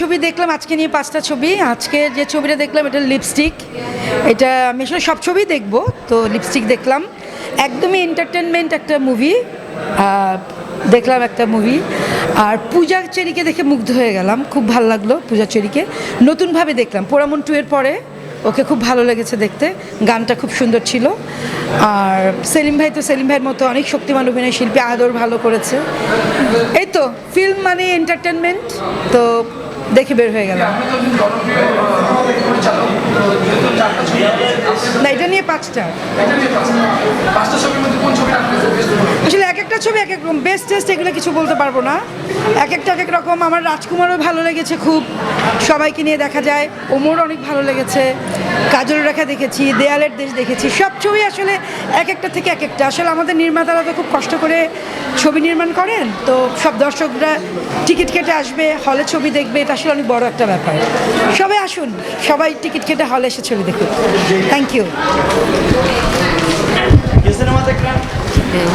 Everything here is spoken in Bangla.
ছবি দেখলাম, আজকে নিয়ে পাঁচটা ছবি। আজকে যে ছবিটা দেখলাম, এটা লিপস্টিক এটা আমি আসলে সব ছবি দেখব, তো লিপস্টিক দেখলাম। একদমই এন্টারটেনমেন্ট একটা মুভি দেখলাম একটা মুভি আর পূজা চেরিকে দেখে মুগ্ধ হয়ে গেলাম, খুব ভালো লাগল পূজা চেরিকে। নতুনভাবে দেখলাম পোড়ামন টু এর পরে। ওকে খুব ভালো লেগেছে দেখতে। গানটা খুব সুন্দর ছিল। আর সেলিম ভাই তো সেলিম ভাইয়ের মতো অনেক শক্তিমান অভিনয় শিল্পী আদর ভালো করেছে। এই তো ফিল্ম মানে এন্টারটেনমেন্ট তো দেখে বের হয়ে গেল না এটা নিয়ে পাঁচটা। এক এক বেস্ট টেস্ট এগুলো কিছু বলতে পারব না। এক একটা এক এক রকম। আমার রাজকুমারও ভালো লেগেছে খুব। সবাইকে নিয়ে দেখা যায়। ওমর অনেক ভালো লেগেছে। কাজল রেখা দেখেছি, দেয়ালের দেশ দেখেছি। সব ছবি আসলে এক একটা থেকে এক একটা। আসলে আমাদের নির্মাতারা তো খুব কষ্ট করে ছবি নির্মাণ করেন। তো সব দর্শকরা টিকিট কেটে আসবে, হলে ছবি দেখবে। এটা আসলে অনেক বড় একটা ব্যাপার। সবাই আসুন। সবাই টিকিট কেটে হলে এসে ছবি দেখুন থ্যাংক ইউ